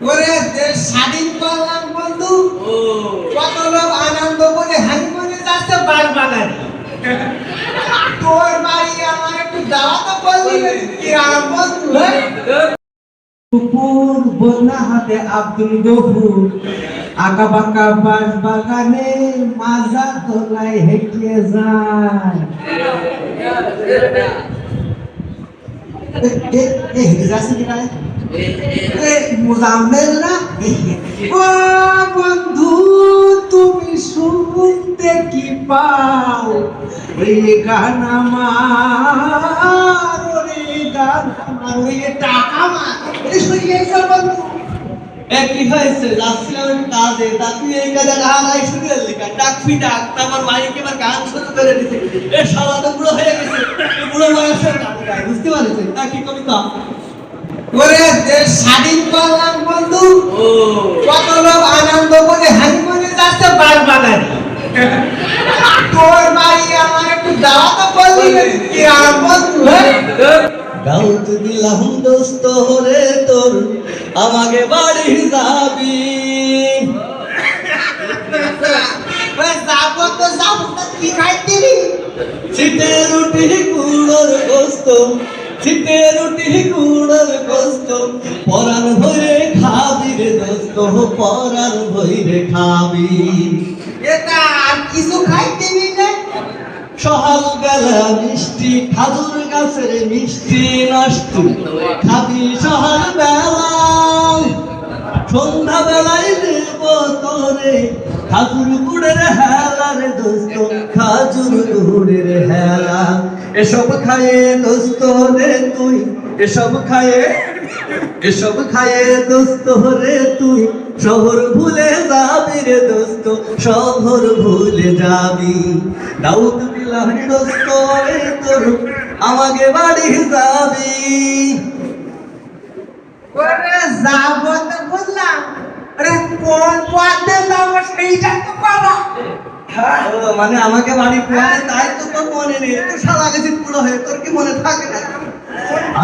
ওরে দেশ স্বাধীন করলাম বন্ধু কত লোক আনন্দ করে হানিমুনে যাচ্ছে বাগবাগানে তোর বাড়ি আমার একটু দাওয়া তো করলি। কি বন্ধু হ্যাঁ? কুকুর বন্যা হাতে আব্দুল গফুর আঁকা বাঁকা বাঁশ বাগানে মাজা তোলায় হেঁটে যায় এ, এ, এ, হেঁটে যাচ্ছে কি না? এ, মোজাম্মেল না ও বন্ধু, তুমি শুনতে কি পাও? রে গান আমার রে গান আমার, ওই টাকা মার এই শুনিয়ে বন্ধু? এ কি হয়েছে? যাচ্ছিলাম কাজে তা তুই এই কাজে হারাই শুরু করলি কা ডাক ফি ডাক, তারপর মাইক এবার গান শুরু করে দিছে এ শালা তো বুড়ো হয়ে গেছে। বুড়ো বয়সের গান গায় বুঝতে পারছিস তা কি কবি কম? ওরে দেশ স্বাধীন করলাম বন্ধু। ও। কত লোক আনন্দ করে হানিমুনে যাচ্ছে বাগবাগানে তোর বাড়ি আমার একটু দাওয়া তো করলি কি আরাম বন্ধু হ্যাঁ? দাউদ দিলাম দোস্ত রে তোর আমাকে বাড়ি যাবি। যাব তো যাব তা কি খাইতে রুটি কুড়োর গোস্ত পরান ভরে খাবি রে দোস্ত পরান ভরে খাবি। এটা আর কিছু খাইতে নি না? সকাল বেলা মিষ্টি খাজুর গাছের মিষ্টি নষ্ট। খাবি সকাল বেলা সন্ধ্যা বেলায় দেব তোরে। খাজুর গুড়ের হেলা রে দোস্ত খাজুর গুড়ের হেলা। এসব খায়ে দোস্ত রে তুই, এসব খায়ে এসব খায়ে দোস্ত রে তুই। শহর ভুলে যাবি রে দোস্ত, শহর ভুলে যাবি। দাউদ দিলাম দোস্ত রে তোর, আমাকে বাড়ি যাবি। ওরে যাব তো বুঝলাম আরে কোন পথে যাব সেইটা তো বাবা মানে আমাকে বাড়ি পৌঁছে তাই তো তোর মনে নেই। তো সারা গেছি পুরো হয়ে তোর কি মনে থাকে না?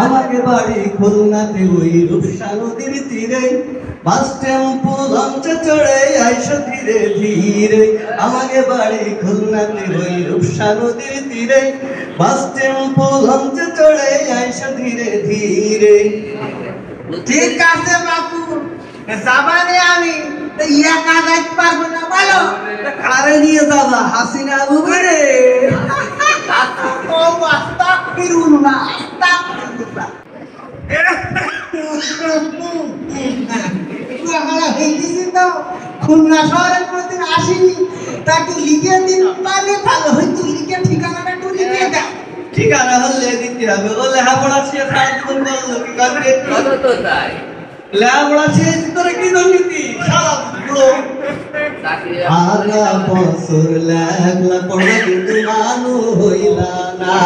আমাকে বাড়ি খুলনাতে ওই রূপসা নদীর তীরে, বাস টেম্পো লঞ্চে চড়ে আইসো ধীরে ধীরে। আমাকে বাড়ি খুলনাতে ওই রূপসা নদীর তীরে, বাস টেম্পো লঞ্চে চড়ে আইসো ধীরে ধীরে। ঠিক আছে বাপু, যাবানে আমি একা যাইতে পারব না বলো কারে নিয়ে যাবা হাসিনা বুবে রে ও আস্তাগফিরুল্লাহ আস্তাগফিরুল্লাহ পুরাখানা হয়ে গেছি তো খুলনা শহরের কোনোদিন আসিনি। তা লিখে দিন পারলে ভালো হয়তো লিখে ঠিকানাটা একটু লিখে দাও ঠিকানা হলে দিতে হবে। ও লেখাপড়া শিখে সারা জীবন করল কি করবে লেখাপড়া তোরা কি দুর্নীতি? সারা সারা বছর লেখলা পড়ে কিন্তু মানু হইলা না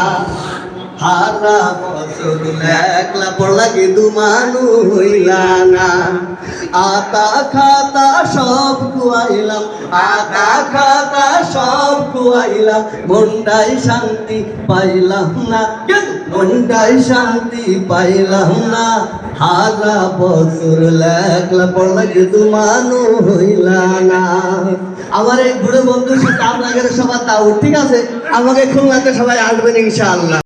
হারা বছর লেখলা পড়লা কিন্তু মানু হইলা না আতা খাতা সব খুয়াইলাম আতা খাতা সব খুয়াইলাম মনটাই শান্তি পাইলাম না মনটাই শান্তি পাইলাম না হারা বছর লেখলা পড়লা কিন্তু মানু হইলা না। আমার এই বুড়ো সে সাথে আপনাদের সবার তাও, ঠিক আছে? আমাকে খুলনাতে সবাই আসবেন ইনশাআল্লাহ।